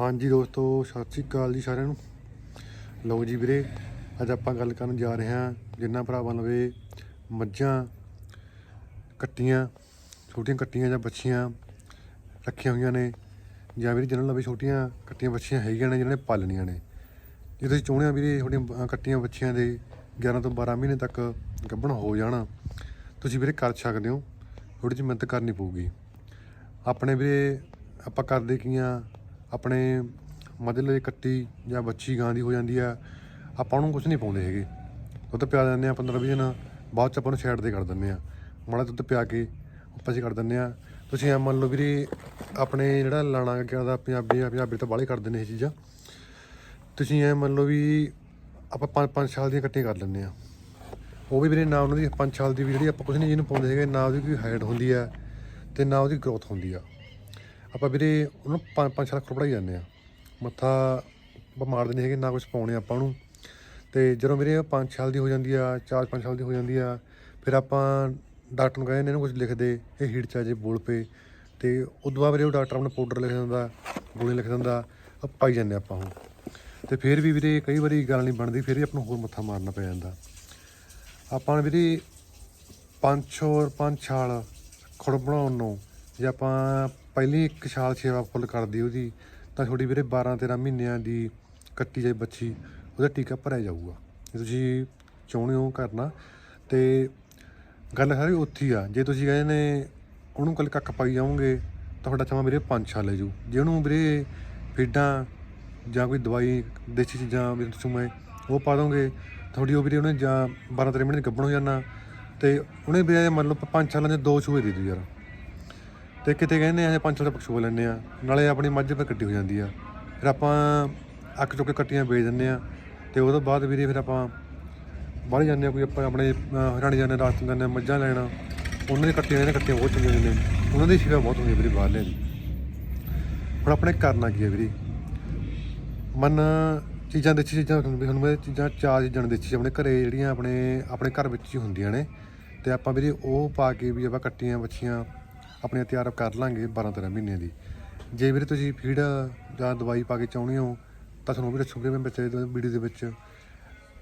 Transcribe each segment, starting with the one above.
ਹਾਂਜੀ ਦੋਸਤੋ, ਸਤਿ ਸ਼੍ਰੀ ਅਕਾਲ ਜੀ ਸਾਰਿਆਂ ਨੂੰ। ਲਓ ਜੀ ਵੀਰੇ, ਅੱਜ ਆਪਾਂ ਗੱਲ ਕਰਨ ਜਾ ਰਹੇ ਹਾਂ ਜਿੰਨਾ ਭਰਾਵਾਂ ਲਵੇ ਮੱਝਾਂ, ਕੱਟੀਆਂ, ਛੋਟੀਆਂ ਕੱਟੀਆਂ ਜਾਂ ਬੱਚੀਆਂ ਰੱਖੀਆਂ ਹੋਈਆਂ ਨੇ। ਜਾਂ ਵੀਰੇ ਜਿਹਨਾਂ ਲਵੇ ਛੋਟੀਆਂ ਕੱਟੀਆਂ ਬੱਚੀਆਂ ਹੈਗੀਆਂ ਨੇ ਜਿਹਨਾਂ ਨੇ ਪਾਲਣੀਆਂ ਨੇ। ਜੇ ਤੁਸੀਂ ਚਾਹੁੰਦੇ ਹੋ ਵੀਰੇ ਤੁਹਾਡੀਆਂ ਕੱਟੀਆਂ ਬੱਚੀਆਂ ਦੇ 11 ਤੋਂ 12 ਮਹੀਨੇ ਤੱਕ ਗੱਭਣ ਹੋ ਜਾਣਾ, ਤੁਸੀਂ ਵੀਰੇ ਕਰ ਸਕਦੇ ਹੋ। ਥੋੜੀ ਜਿਹੀ ਮਿਹਨਤ ਕਰਨੀ ਪਊਗੀ। ਆਪਣੇ ਵੀਰੇ ਆਪਾਂ ਕਰਦੇ ਕੀ ਆ ਆਪਣੇ ਮਦਲੇ ਕੱਟੀ ਜਾਂ ਬੱਚੀ ਗਾਂ ਦੀ ਹੋ ਜਾਂਦੀ ਆ, ਆਪਾਂ ਉਹਨੂੰ ਕੁਝ ਨਹੀਂ ਪਾਉਂਦੇ ਹੈਗੇ। ਦੁੱਧ ਪਿਆ ਦਿੰਦੇ ਆ 15 20 ਦਿਨ, ਬਾਅਦ ਚ ਆਪਾਂ ਨੂੰ ਸਾਈਡ ਤੇ ਕਰ ਦਿੰਦੇ ਆ। ਮਾੜਾ ਦੁੱਧ ਪਿਆ ਕੇ ਉੱਪਰ ਚ ਕਰ ਦਿੰਦੇ ਆ। ਤੁਸੀਂ ਐ ਮੰਨ ਲਓ ਵੀਰੇ, ਆਪਣੇ ਜਿਹੜਾ ਲਾਣਾ ਗਿਆ ਦਾ ਪੰਜਾਬੀ ਪੰਜਾਬੀ ਤਾਂ ਬਾਹਲੇ ਕਰਦੇ ਨੇ ਇਹ ਚੀਜ਼ਾਂ। ਤੁਸੀਂ ਐ ਮੰਨ ਲਓ ਵੀ ਆਪਾਂ 5 5 ਸਾਲ ਦੀਆਂ ਕੱਟੀਆਂ ਕਰ ਲੈਂਦੇ ਆ। ਉਹ ਵੀ ਵੀਰੇ ਨਾ ਉਹਨਾਂ ਦੀ 5 ਸਾਲ ਦੀ ਵੀ ਜਿਹੜੀ ਆਪਾਂ ਕੁਝ ਨਹੀਂ ਜਿਹਨੂੰ ਪਾਉਂਦੇ ਹੈਗੇ, ਨਾ ਉਹਦੀ ਕੋਈ ਹਾਈਟ ਹੁੰਦੀ ਆ ਤੇ ਨਾ ਉਹਦੀ ਗਰੋਥ ਹੁੰਦੀ ਆ। ਆਪਾਂ ਵੀਰੇ ਉਹਨੂੰ 5 5 ਸਾਲ ਖੜਪੜਾਈ ਜਾਂਦੇ ਆ ਮੱਥਾ ਆਪਾਂ ਮਾਰਦੇ ਨਹੀਂ ਹੈਗੇ, ਨਾ ਕੁਝ ਪਾਉਣੇ ਆਪਾਂ ਨੂੰ ਤੇ ਜਦੋਂ ਵੀਰੇ 5 ਸਾਲ ਦੀ ਹੋ ਜਾਂਦੀ ਆ 4 5 ਸਾਲ ਦੀ ਹੋ ਜਾਂਦੀ ਆ, ਫਿਰ ਆਪਾਂ ਡਾਕਟਰ ਨੂੰ ਕਹਿੰਦੇ ਇਹਨੂੰ ਕੁਝ ਲਿਖ ਦੇ, ਇਹ ਹੀਟ ਚਾ ਜੇ, ਬੋਲ ਪਏ। ਤੇ ਉਦੋਂ ਬਾਅਦ ਵੀਰੇ ਉਹ ਡਾਕਟਰ ਆਪਣਾ ਪਾਊਡਰ ਲਿਖ ਦਿੰਦਾ, ਗੋਲੀ ਲਿਖ ਦਿੰਦਾ ਪਾਈ ਜਾਂਦੇ ਆਪਾਂ ਉਹ। ਤੇ ਫਿਰ ਵੀ ਵੀਰੇ ਕਈ ਵਾਰੀ ਗੱਲ ਨਹੀਂ ਬਣਦੀ, ਫਿਰ ਵੀ ਆਪਾਂ ਨੂੰ ਹੋਰ ਮੱਥਾ ਮਾਰਨਾ ਪੈ ਜਾਂਦਾ। ਆਪਾਂ ਵੀਰੇ ਪੰਜ ਛੋਰ ਪੰਜ ਛਾਲ ਖੁੜ ਬਣਾਉਣ ਨੂੰ ਜੇ ਆਪਾਂ ਪਹਿਲੀ ਇੱਕ ਛਾਲ ਸੇਵਾ ਫੁੱਲ ਕਰਦੀ ਉਹਦੀ ਤਾਂ ਤੁਹਾਡੀ ਵੀਰੇ 12 13 ਮਹੀਨਿਆਂ ਦੀ ਕੱਟੀ ਜਾਈ ਬੱਚੀ ਉਹਦਾ ਟੀਕਾ ਭਰਿਆ ਜਾਊਗਾ। ਜੇ ਤੁਸੀਂ ਚਾਹੁੰਦੇ ਹੋ ਕਰਨਾ, ਤੇ ਗੱਲ ਸਾਰੀ ਉੱਥੇ ਹੀ ਆ। ਜੇ ਤੁਸੀਂ ਕਹਿੰਦੇ ਨੇ ਉਹਨੂੰ ਕੱਲ ਕੱਖ ਪਾਈ ਜਾਓਗੇ, ਤਾਂ ਤੁਹਾਡਾ ਸਮਾਂ ਵੀਰੇ ਪੰਜ ਛਾਲ ਲੈ ਜੂ ਜੇ ਉਹਨੂੰ ਵੀਰੇ ਫੀਡਾਂ ਜਾਂ ਕੋਈ ਦਵਾਈ, ਦੇਸੀ ਚੀਜ਼ਾਂ ਵੀ ਤੁਸੀਂ ਉਹ ਪਾ ਦੋਗੇ ਤੁਹਾਡੀ ਉਹ ਵੀਰੇ ਉਹਨੇ ਜਾਂ 12 13 ਮਹੀਨੇ ਗੱਭਣ ਹੋ ਜਾਣਾ, ਤੇ ਉਹਨੇ ਵੀਰੇ ਮੰਨ ਲਓ ਪੰਜ ਸਾਲਾਂ ਦੇ ਦੋ ਛੂਏ ਦੇ ਦਿਓ ਯਾਰ। ਤੇ ਕਿਤੇ ਕਹਿੰਦੇ ਆ, ਪੰਜ ਸਾਲ ਦਾ ਪਸ਼ੂ ਲੈਂਦੇ ਆ। ਨਾਲੇ ਆਪਣੀ ਮੱਝ ਫਿਰ ਕੱਟੀ ਹੋ ਜਾਂਦੀ ਆ। ਫਿਰ ਆਪਾਂ ਅੱਕ ਚੁੱਕ ਕੇ ਕੱਟੀਆਂ ਵੇਚ ਦਿੰਦੇ ਆ। ਤੇ ਉਹਦੇ ਬਾਅਦ ਵੀਰੇ ਫਿਰ ਆਪਾਂ ਬਾਹਰ ਜਾਂਦੇ ਆ ਕੋਈ ਆਪਾਂ ਆਪਣੇ ਹਰਿਆਣੇ ਜਾਂਦੇ ਰਾਸਤੇ ਜਾਂਦੇ ਆ, ਮੱਝਾਂ ਲੈਣਾ। ਉਹਨਾਂ ਦੀ ਕੱਟੀਆਂ ਨੇ ਕੱਟੀਆਂ ਬਹੁਤ ਚੰਗੀਆਂ ਨੇ। ਉਹਨਾਂ ਦੀ ਸੇਵਾ ਬਹੁਤ ਹੁੰਦੀ ਆ ਵੀਰੇ ਬਾਹਰਲੇ ਦੀ। ਹੁਣ ਆਪਣੇ ਕਰਨਾ ਕੀ ਹੈ ਵੀਰੇ? ਮਨ ਚੀਜ਼ਾਂ ਦੇਸੀ ਚੀਜ਼ਾਂ ਵੀ ਹੁਣ ਮੈਂ ਚੀਜ਼ਾਂ ਚਾਰ ਚੀਜ਼ਾਂ ਨੇ ਦੇਸੀ ਆਪਣੇ ਘਰੇ ਜਿਹੜੀਆਂ ਆਪਣੇ ਆਪਣੇ ਘਰ ਵਿੱਚ ਹੀ ਹੁੰਦੀਆਂ ਨੇ। ਤੇ ਆਪਾਂ ਵੀਰੇ ਉਹ ਪਾ ਕੇ ਵੀ ਆਪਾਂ ਕੱਟੀਆਂ ਬੱਚੀਆਂ ਆਪਣੀਆਂ ਤਿਆਰ ਕਰ ਲਾਂਗੇ 12 13 ਮਹੀਨਿਆਂ ਦੀ। ਜੇ ਵੀਰੇ ਤੁਸੀਂ ਫੀਡ ਜਾਂ ਦਵਾਈ ਪਾ ਕੇ ਚਾਹੁੰਦੇ ਹੋ, ਤਾਂ ਤੁਹਾਨੂੰ ਵੀਰੇ ਸੁਪਰੇ ਮੈਂ ਬੱਚੇ ਦੇ ਵੀਡੀਓ ਦੇ ਵਿੱਚ।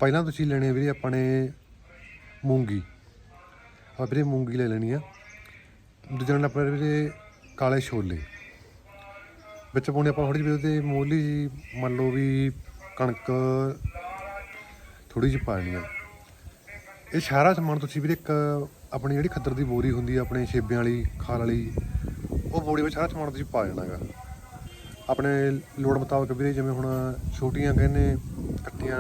ਪਹਿਲਾਂ ਤੁਸੀਂ ਲੈਣੇ ਵੀਰੇ ਆਪਣੇ ਮੂੰਗੀ। ਆਪਾਂ ਵੀਰੇ ਮੂੰਗੀ ਲੈ ਲੈਣੀ ਆ। ਦੂਜੇ ਨਾਲ ਆਪਣੇ ਵੀਰੇ ਕਾਲੇ ਛੋਲੇ। ਵਿੱਚ ਪਾਉਣੇ ਆਪਾਂ ਥੋੜੀ ਜਿਹੀ ਉਹਦੇ ਮੋਲੀ ਮੰਨ ਲਓ ਵੀ ਕਣਕ ਥੋੜੀ ਜਿਹੀ ਪਾਣੀ ਆ। ਇਹ ਸਾਰਾ ਸਮਾਨ ਤੁਸੀਂ ਵੀਰੇ ਇੱਕ ਆਪਣੀ ਜਿਹੜੀ ਖੱਦਰ ਦੀ ਬੋਰੀ ਹੁੰਦੀ ਆ, ਆਪਣੇ ਛੇਬਿਆਂ ਵਾਲੀ ਖਾਲ ਵਾਲੀ, ਉਹ ਬੋਰੀ ਵਿੱਚ ਸਾਰਾ ਸਮਾਨ ਤੁਸੀਂ ਪਾ ਜਾਣਾਗਾ ਆਪਣੇ ਲੋੜ ਮੁਤਾਬਕ ਵੀਰੇ ਜਿਵੇਂ ਹੁਣ ਛੋਟੀਆਂ ਕਹਿੰਦੇ ਕੱਟੀਆਂ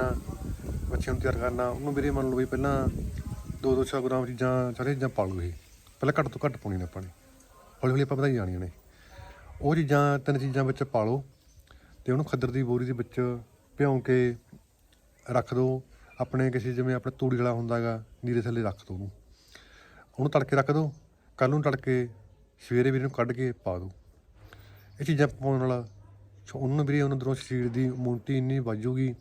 ਬੱਚਿਆਂ ਨੂੰ ਤਿਆਰ ਕਰਨਾ, ਉਹਨੂੰ ਵੀਰੇ ਮੰਨ ਲਓ ਵੀ ਪਹਿਲਾਂ 2-200 ਗ੍ਰਾਮ ਚੀਜ਼ਾਂ, ਸਾਰੇ ਚੀਜ਼ਾਂ ਪਾ ਲਓ ਇਹ। ਪਹਿਲਾਂ ਘੱਟ ਤੋਂ ਘੱਟ ਪਾਉਣੀ ਨੇ ਆਪਾਂ ਨੇ। ਹੌਲੀ ਹੌਲੀ ਆਪਾਂ ਵਧਾਈ ਜਾਣੀਆਂ ਨੇ। ਉਹ ਚੀਜ਼ਾਂ, ਤਿੰਨ ਚੀਜ਼ਾਂ ਵਿੱਚ ਪਾ ਲਓ ਤੇ ਉਹਨੂੰ ਖੱਦਰ ਦੀ ਬੋਰੀ ਦੇ ਵਿੱਚ ਭਿਉਂ ਕੇ ਰੱਖ ਦਿਓ ਆਪਣੇ ਕਿਸੇ ਜਿਵੇਂ ਆਪਣਾ ਤੂੜੀ ਵਾਲਾ ਹੁੰਦਾਗਾ ਨੀਰੇ ਥੱਲੇ ਰੱਖ ਦਿਓ ਉਹਨੂੰ। ਉਹਨੂੰ ਤੜਕੇ ਰੱਖ ਦਿਓ ਕੱਲ ਨੂੰ ਤੜਕੇ ਸਵੇਰੇ ਵੀਰ ਨੂੰ ਕੱਢ ਕੇ ਪਾ ਦਿਓ ਇਹ ਚੀਜ਼ਾਂ ਪਾਉਣ ਨਾਲ ਉਹਨੂੰ ਵੀਰੇ ਉਹਨਾਂ ਦਰੋਂ ਸਰੀਰ ਦੀ ਇਮਿਊਨਿਟੀ ਇੰਨੀ ਵੱਜੂਗੀ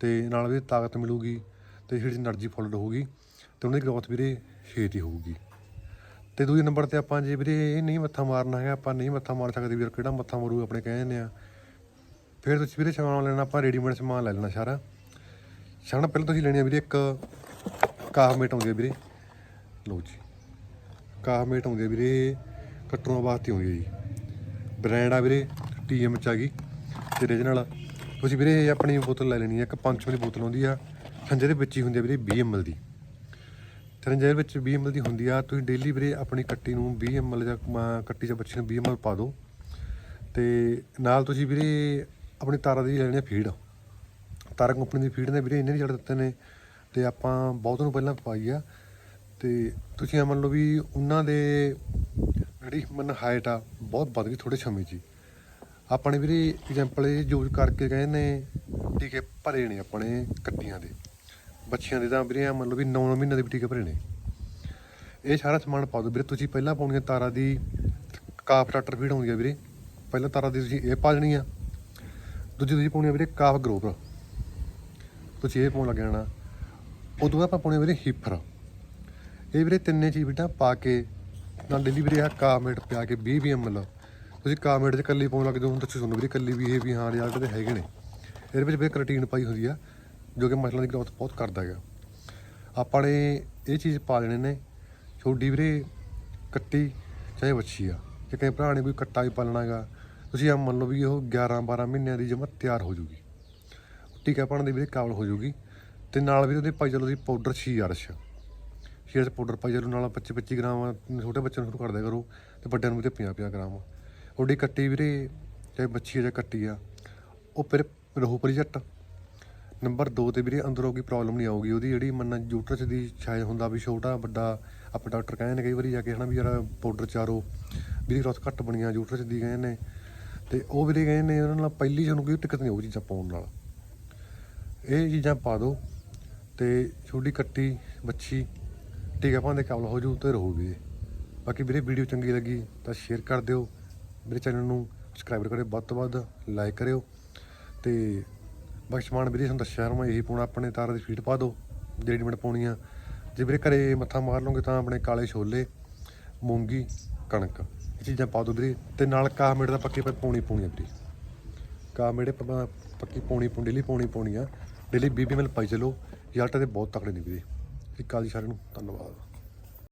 ਤੇ ਨਾਲ ਵੀ ਤਾਕਤ ਮਿਲੂਗੀ ਤੇ ਸਰੀਰ ਦੀ એનર્ਜੀ ਫੁੱਲਡ ਹੋਊਗੀ ਤੇ ਉਹਨਾਂ ਦੀ ਗ੍ਰੋਥ ਵੀਰੇ ਛੇਤੀ ਹੋਊਗੀ। ਤੇ ਦੂਜੇ ਨੰਬਰ ਤੇ ਆਪਾਂ ਜੇ ਵੀਰੇ ਇਹ ਨਹੀਂ ਮੱਥਾ ਮਾਰਨਾ ਹੈ ਆਪਾਂ ਨਹੀਂ ਮੱਥਾ ਮਾਰ ਸਕਦੇ ਵੀਰ, ਕਿਹੜਾ ਮੱਥਾ ਮਾਰੂ ਆਪਣੇ ਕਹਿ ਜਾਂਦੇ ਆ ਫਿਰ ਤੁਸੀਂ ਵੀਰੇ ਸਮਾਨ ਲੈਣਾ, ਆਪਾਂ ਰੈਡੀਮੇਡ ਸਮਾਨ ਲੈ ਲੈਣਾ ਸਾਰਾ। ਸਾਰਾ ਪਹਿਲਾਂ ਤੁਸੀਂ ਲੈਣੀ ਆ ਵੀਰੇ ਇੱਕ ਕਾਫ ਮੇਟ ਆਉਂਦੀ ਆ ਵੀਰੇ। ਲੋ ਜੀ। ਕਾਫਮੇਟ ਆਉਂਦੀ ਆ ਵੀਰੇ ਕੱਟੂਆਂ ਵਾਸਤੇ ਆਉਂਦੀ ਆ ਜੀ। ਬ੍ਰਾਂਡ ਆ ਵੀਰੇ ਟੀਐਮ ਚ ਆ ਗਈ। ਤੇ ਇਹਦੇ ਨਾਲ ਤੁਸੀਂ ਵੀਰੇ ਇਹ ਆਪਣੀ ਬੋਤਲ ਲੈ ਲੈਣੀ ਆ, ਇੱਕ 500 ਦੀ ਬੋਤਲ ਆਉਂਦੀ ਆ। ਖੰਜੇ ਦੇ ਵਿੱਚ ਹੀ ਹੁੰਦੀ ਆ ਵੀਰੇ 20 ml ਦੀ। ਤਰੰਜੇ ਵਿੱਚ 20 ml ਦੀ ਹੁੰਦੀ ਆ। ਤੁਸੀਂ ਡੇਲੀ ਵੀਰੇ ਆਪਣੀ ਕੱਟੀ ਨੂੰ 20 ml ਜਾਂ ਕੱਟੀ ਜਾਂ ਬੱਚੀ ਨੂੰ 20 ml ਪਾ ਦਿਓ। ਤੇ ਨਾਲ ਤੁਸੀਂ ਵੀਰੇ ਆਪਣੀ ਤਾਰਾ ਦੀ ਲੈਣੀ ਆ ਫੀਡ ਤਾਰਾ ਕੰਪਨੀ ਦੀ ਫੀਡ ਨੇ ਵੀਰੇ ਇੰਨੇ ਜੜ ਦਿੱਤੇ ਨੇ। ਤੇ ਆਪਾਂ ਬਹੁਤ ਨੂੰ ਪਹਿਲਾਂ ਪਾਈ ਆ। ਤੇ ਤੁਸੀਂ ਇਹ ਮੰਨ ਲਓ ਵੀ ਉਹਨਾਂ ਦੇ ਜਿਹੜੀ ਮਨ ਹਾਈਟ ਆ, ਬਹੁਤ ਵੱਧ ਗਈ ਥੋੜੇ ਸਮੇਂ 'ਚ ਹੀ। ਆਪਾਂ ਨੇ ਵੀਰੇ ਐਗਜ਼ਾਮਪਲ ਇਹ ਯੂਜ਼ ਕਰਕੇ ਗਏ ਨੇ, ਟੀਕੇ ਭਰੇ ਨੇ ਆਪਣੇ ਕੱਟੀਆਂ ਦੇ। ਬੱਚਿਆਂ ਦੇ ਤਾਂ ਵੀਰੇ ਮੰਨ ਲਓ ਵੀ 9 ਮਹੀਨੇ ਦੇ ਵੀ ਟੀਕੇ ਭਰੇ ਨੇ। ਇਹ ਸਾਰਾ ਸਮਾਨ ਪਾ ਦਿਓ ਵੀਰੇ, ਤੁਸੀਂ ਪਹਿਲਾਂ ਪਾਉਣੀ ਆ ਤਾਰਾ ਦੀ ਕਾਫ ਟਾਟਰ ਫੀਡ ਆਉਂਦੀ ਹੈ ਵੀਰੇ। ਪਹਿਲਾਂ ਤਾਰਾ ਦੀ ਤੁਸੀਂ ਇਹ ਪਾ ਦੇਣੀ ਆ। ਦੂਜੀ ਤੁਸੀਂ ਪਾਉਣੀ ਆ ਵੀਰੇ ਕਾਫ ਗਰੋਵਰ। ਤੁਸੀਂ ਇਹ ਪਾਉਣ ਲੱਗ ਜਾਣਾ ਉਦੋਂ ਬਾਅਦ ਆਪਾਂ ਪਾਉਣੀ ਆ ਵੀਰੇ ਹੀਫਰ। ਇਹ ਵੀਰੇ ਤਿੰਨੇ ਚੀਜ਼ ਬੇਟਾ ਪਾ ਕੇ ਨਾਲ ਡੇਲੀ ਵੀਰੇ ਆ ਕਾਮੇਟ ਪਿਆ ਕੇ 20 20 ml ਤੁਸੀਂ ਕਾਮੇਟ 'ਚ ਕੱਲੀ ਪਾਉਣ ਲੱਗ ਜਾਓ, ਹੁਣ ਤੁਸੀਂ ਤੁਹਾਨੂੰ ਵੀਰੇ ਕੱਲੀ ਵੀ ਇਹ ਵੀ ਹਾਂ ਰਿਜ਼ਲਟ ਤੇ ਹੈਗੇ ਨੇ। ਇਹਦੇ ਵਿੱਚ ਵੀ ਕਰਟੀਨ ਪਾਈ ਹੁੰਦੀ ਆ, ਜੋ ਕਿ ਮਸਲਾਂ ਦੀ ਗਰੋਥ ਬਹੁਤ ਕਰਦਾ ਹੈਗਾ। ਆਪਾਂ ਨੇ ਇਹ ਚੀਜ਼ ਪਾ ਲੈਣੇ ਨੇ ਛੋਡੀ ਵੀਰੇ ਕੱਟੀ, ਚਾਹੇ ਵੱਛੀ ਆ। ਜੇ ਕਈ ਭਰਾ ਨੇ ਕੋਈ ਕੱਟਾ ਵੀ ਪਾਲਣਾ ਹੈਗਾ, ਤੁਸੀਂ ਆ ਮੰਨ ਲਓ ਵੀ ਉਹ 11 12 ਮਹੀਨਿਆਂ ਦੀ ਜਮਾ ਤਿਆਰ ਹੋ ਜੂਗੀ। ਟੀਕਾ ਪਾਉਣ ਦੀ ਵੀਰੇ ਕਾਬਲ ਹੋ ਜੂਗੀ। ਤੇ ਨਾਲ ਵੀ ਉਹਦੇ ਪਾਈ ਚਲੋ ਤੁਸੀਂ ਪਾਊਡਰ ਛੀ ਅਰਸ਼ ਛੇ ਅਰਸ਼ ਪਾਊਡਰ ਪਾਈ ਚਲੋ ਨਾਲ 25 25 ਗ੍ਰਾਮ ਛੋਟੇ ਬੱਚਿਆਂ ਨੂੰ ਸ਼ੁਰੂ ਕਰ ਦਿਆ ਕਰੋ, ਤੇ ਵੱਡਿਆਂ ਨੂੰ ਵੀ ਤੇ 50 50 ਗ੍ਰਾਮ। ਉਹਦੀ ਕੱਟੀ ਵੀਰੇ, ਚਾਹੇ ਬੱਚੀ ਆ ਜਾਂ ਕੱਟੀ ਆ, ਉਹ ਫਿਰ ਰਹੂ ਪਰੀ ਜੱਟ ਨੰਬਰ 2 ਤੇ ਵੀਰੇ, ਅੰਦਰੋਂ ਕੋਈ ਪ੍ਰੋਬਲਮ ਨਹੀਂ ਆਊਗੀ, ਉਹਦੀ ਜਿਹੜੀ ਮੰਨ ਯੂਟਰਸ ਦੀ ਸ਼ਾਇਦ ਹੁੰਦਾ ਵੀ ਛੋਟਾ, ਵੱਡਾ, ਆਪਾਂ ਡਾਕਟਰ ਕਹਿੰਦੇ ਨੇ ਕਈ ਵਾਰੀ ਜਾ ਕੇ ਹਨਾ ਵੀ ਯਾਰ ਪਾਊਡਰ ਚਾਰੋ। ਵੀਰੇ ਗ੍ਰੋਥ ਘੱਟ ਬਣੀਆਂ ਯੂਟਰਸ ਦੀ ਕਹਿੰਦੇ ਨੇ। ਤੇ ਉਹ ਵੀਰੇ ਕਹਿੰਦੇ ਨੇ ਉਹਨਾਂ ਨਾਲ ਪਹਿਲੀ ਤੁਹਾਨੂੰ ਕੋਈ ਦਿੱਕਤ ਨਹੀਂ ਆਊ ਚੀਜ਼ਾਂ ਪਾਉਣ ਨਾਲ। ਇਹ ਚੀਜ਼ਾਂ ਪਾ ਦਿਓ ਤੇ ਛੋਟੀ ਕੱਟੀ ਬੱਚੀ ਟੀਕਾ ਪਾਉਣ ਦੇ ਕਾਬਲ ਹੋ ਜੂ ਤੇ ਰਹੂਗੀ ਬਾਕੀ ਵੀਰੇ ਵੀਡੀਓ ਚੰਗੀ ਲੱਗੀ ਤਾਂ ਸ਼ੇਅਰ ਕਰ ਦਿਓ। ਮੇਰੇ ਚੈਨਲ ਨੂੰ ਸਬਸਕ੍ਰਾਈਬ ਕਰਿਓ, ਵੱਧ ਤੋਂ ਵੱਧ ਲਾਈਕ ਕਰਿਓ। ਤੇ ਬਖਸ਼ਮਾਨ ਵੀਰੇ, ਤੁਹਾਨੂੰ ਦੱਸਿਆ ਮੈਂ, ਇਹੀ ਪਾਉਣਾ, ਆਪਣੇ ਤਾਰ ਦੀ ਫੀਡ ਪਾ ਦਿਓ, ਜਿਹੜੀ ਮਿੰਟ ਪਾਉਣੀ ਆ। ਜੇ ਵੀਰੇ ਘਰੇ ਮੱਥਾ ਮਾਰ ਲਓਗੇ ਤਾਂ ਆਪਣੇ ਕਾਲੇ ਛੋਲੇ, ਮੂੰਗੀ, ਕਣਕ, ਇਹ ਚੀਜ਼ਾਂ ਪਾ ਦਿਓ ਵੀਰੇ। ਤੇ ਨਾਲ ਕਾਮੇਟ ਦਾ ਪੱਕੇ ਪਾਉਣੀ ਪਾਉਣੀ ਆ ਵੀਰੇ। ਕਾਮੇੜੇ ਪ- ਪੱਕੀ ਪਾਉਣੀ ਪਾਉਣੀ ਡੇਲੀ ਪਾਉਣੀ ਪਾਉਣੀ ਆ। ਡੇਲੀ ਬੀਬੀ ਮਿਲ ਪਾਈ ਚਲੋ ਰਿਜ਼ਲਟ ਦੇ ਬਹੁਤ ਤਕੜੇ ਨੇ ਵੀਰੇ। ਇੱਕ ਕਾਲ ਜੀ ਸਾਰਿਆਂ ਨੂੰ ਧੰਨਵਾਦ।